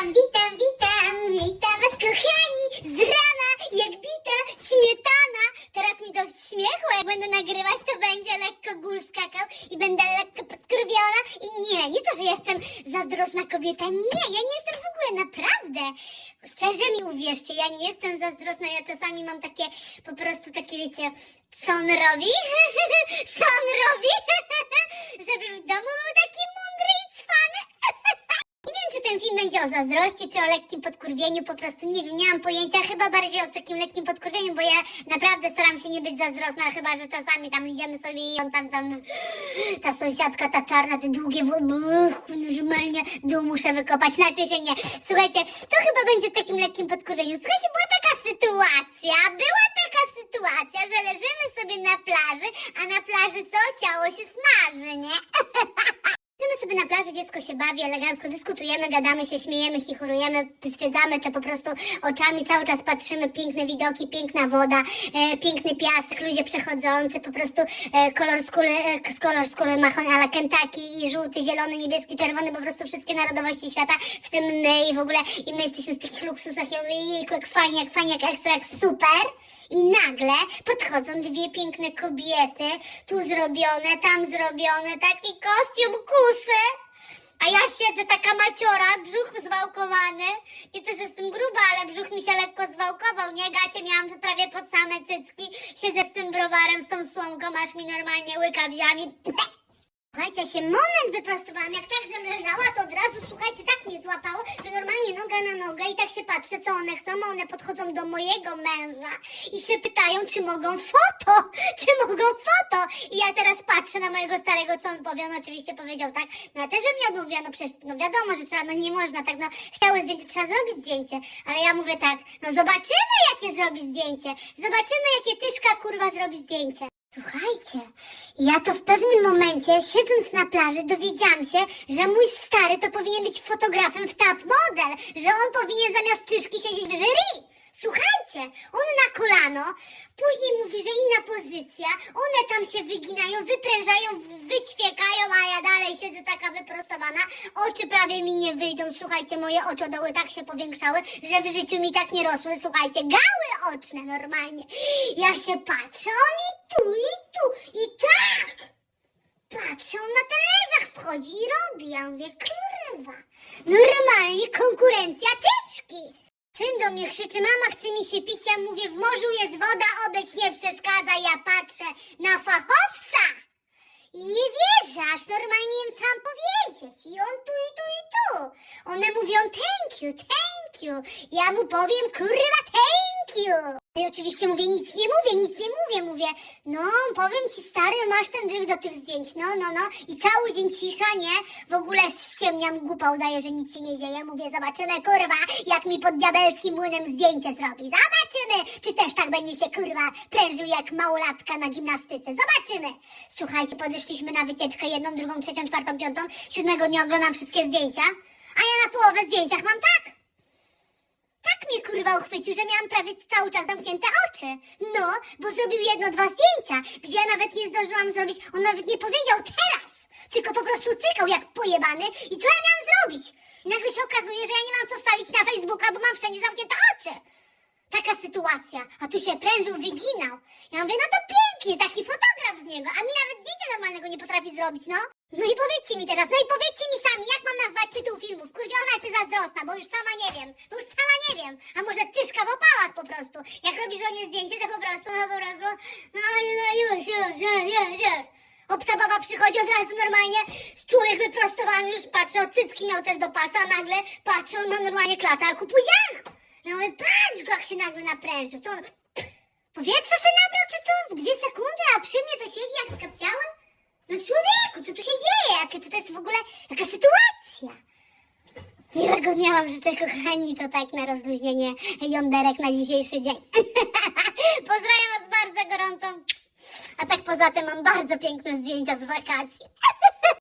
Witam, witam, witam, witam was kochani z rana, jak bita śmietana. Teraz mi to śmiechło, jak będę nagrywać, to będzie lekko gól skakał i będę lekko podkurwiona. I nie, nie to, że jestem zazdrosna kobieta, nie, ja nie jestem w ogóle, naprawdę. Szczerze mi uwierzcie, ja nie jestem zazdrosna, ja czasami mam takie, po prostu takie, wiecie, co on robi? co on robi? Żeby w domu był taki mądry i cwany. Nie wiem, czy ten film będzie o zazdrości, czy o lekkim podkurwieniu, po prostu nie wiem, nie mam pojęcia, chyba bardziej o takim lekkim podkurwieniu, bo ja naprawdę staram się nie być zazdrosna, chyba, że czasami tam idziemy sobie i on tam, tam, ta sąsiadka, ta czarna, te długie normalnie dół muszę wykopać, znaczy się nie. Słuchajcie, to chyba będzie takim lekkim podkurwieniem. Słuchajcie, była taka sytuacja, była taka sytuacja, że leżymy sobie na plaży, a na plaży co? Ciało się smaży, nie? Leżymy sobie na plaży, dziecko się bawi, elegancko dyskutujemy, gadamy się, śmiejemy, chichurujemy, zwiedzamy te po prostu oczami, cały czas patrzymy, piękne widoki, piękna woda, e, piękny piasek, ludzie przechodzący, po prostu e, kolor skóry, e, kolor skóry machon ala Kentucky i żółty, zielony, niebieski, czerwony, po prostu wszystkie narodowości świata, w tym my i w ogóle, i my jesteśmy w takich luksusach, ja mówię, jejku, jak fajnie, jak fajnie, jak ekstra, jak super. I nagle podchodzą dwie piękne kobiety, tu zrobione, tam zrobione, taki kostium kusy. Siedzę taka maciora, brzuch zwałkowany. Nie to, że jestem gruba, ale brzuch mi się lekko zwałkował, nie? Gacie miałam prawie pod same cycki. Siedzę z tym browarem, z tą słomką, aż mi normalnie łyka wzięła Słuchajcie, ja się moment wyprostowałam, jak tak, żem leżała, to od razu, słuchajcie, tak mnie złapało, że normalnie na nogę i tak się patrzę, co one chcą, one podchodzą do mojego męża i się pytają, czy mogą foto, czy mogą foto. I ja teraz patrzę na mojego starego, co on powie, on oczywiście powiedział tak, no ja też bym nie odmówiła, no przecież, no wiadomo, że trzeba, no nie można tak, no chciały zdjęcie, trzeba zrobić zdjęcie, ale ja mówię tak, no zobaczymy, jakie zrobi zdjęcie, zobaczymy, jakie tyszka kurwa zrobi zdjęcie. Słuchajcie, ja to w pewnym momencie, siedząc na plaży, dowiedziałam się, że mój stary to powinien być fotografem w Top Model, że on powinien zamiast tyszki siedzieć w jury. Słuchajcie, on na kolano, później mówi, że inna pozycja, one tam się wyginają, wyprężają, wyćwiekają, a ja dalej siedzę taka wyprostowana, oczy prawie mi nie wyjdą, słuchajcie, moje oczodoły tak się powiększały, że w życiu mi tak nie rosły, słuchajcie, gały oczne normalnie. Ja się patrzę, on i i tu, i tak! Patrzę, on na talerzach wchodzi i robi, ja mówię, kurwa, normalnie konkurencja tyczki. Syn do mnie krzyczy, mama chce mi się pić, ja mówię, w morzu jest woda, odejdź, nie przeszkadza, ja patrzę na fachowca. I nie wierzę, aż normalnie im sam powiedzieć. I on tu, i tu, i tu. One mówią thank you, thank you. Ja mu powiem, kurwa, thank you. I oczywiście mówię, nic nie mówię, nic nie mówię. Mówię, no, powiem ci, stary, masz ten dryg do tych zdjęć. No, no, no. I cały dzień cisza, nie? W ogóle ściemniam, głupa udaję, że nic się nie dzieje. Mówię, zobaczymy, kurwa, jak mi pod diabelskim młynem zdjęcie zrobi. Zobaczymy, czy też tak będzie się, kurwa, prężył jak małolatka na gimnastyce. Zobaczymy. Słuchajcie, podeszliśmy na wycieczkę jedną, drugą, trzecią, czwartą, piątą. Siódmego dnia oglądam wszystkie zdjęcia. A ja na połowę zdjęciach mam tak. Uchwycił, że miałam prawie cały czas zamknięte oczy. No, bo zrobił jedno, dwa zdjęcia, gdzie ja nawet nie zdążyłam zrobić. On nawet nie powiedział teraz, tylko po prostu cykał jak pojebany. I co ja miałam zrobić? I nagle się okazuje, że ja nie mam co wstawić na Facebooka, bo mam wszędzie zamknięte oczy. Taka sytuacja, a tu się prężył, wyginał. Ja mówię, no to pięknie, taki fotograf z niego, a mi nawet zdjęcia normalnego nie potrafi zrobić, no. No i powiedzcie mi teraz, no i powiedzcie mi sami, jak mam nazwać tytuł filmu, wkurwiona czy zazdrosna, bo już sama nie wiem, bo już sama. A może tyszka w opałach po prostu. Jak robisz o nie zdjęcie, to po prostu, no po prostu, no, no już, już, już, już, już. Obca baba przychodzi od razu normalnie, człowiek wyprostowany już patrzy, o cycki miał też do pasa, a nagle patrzy, on ma normalnie klatę, jak u Pudziana. Ja mówię, patrz go, jak się nagle naprężył. To on powietrze se nabrał, czy co? W dwie sekundy, a przy mnie to siedzi jak skapciały? No człowieku, co tu się dzieje? Jakie to jest w ogóle, jaka sytuacja? Miłego dnia życzę, kochani, to tak na rozluźnienie jąderek na dzisiejszy dzień. Pozdrawiam was bardzo gorąco. A tak poza tym mam bardzo piękne zdjęcia z wakacji.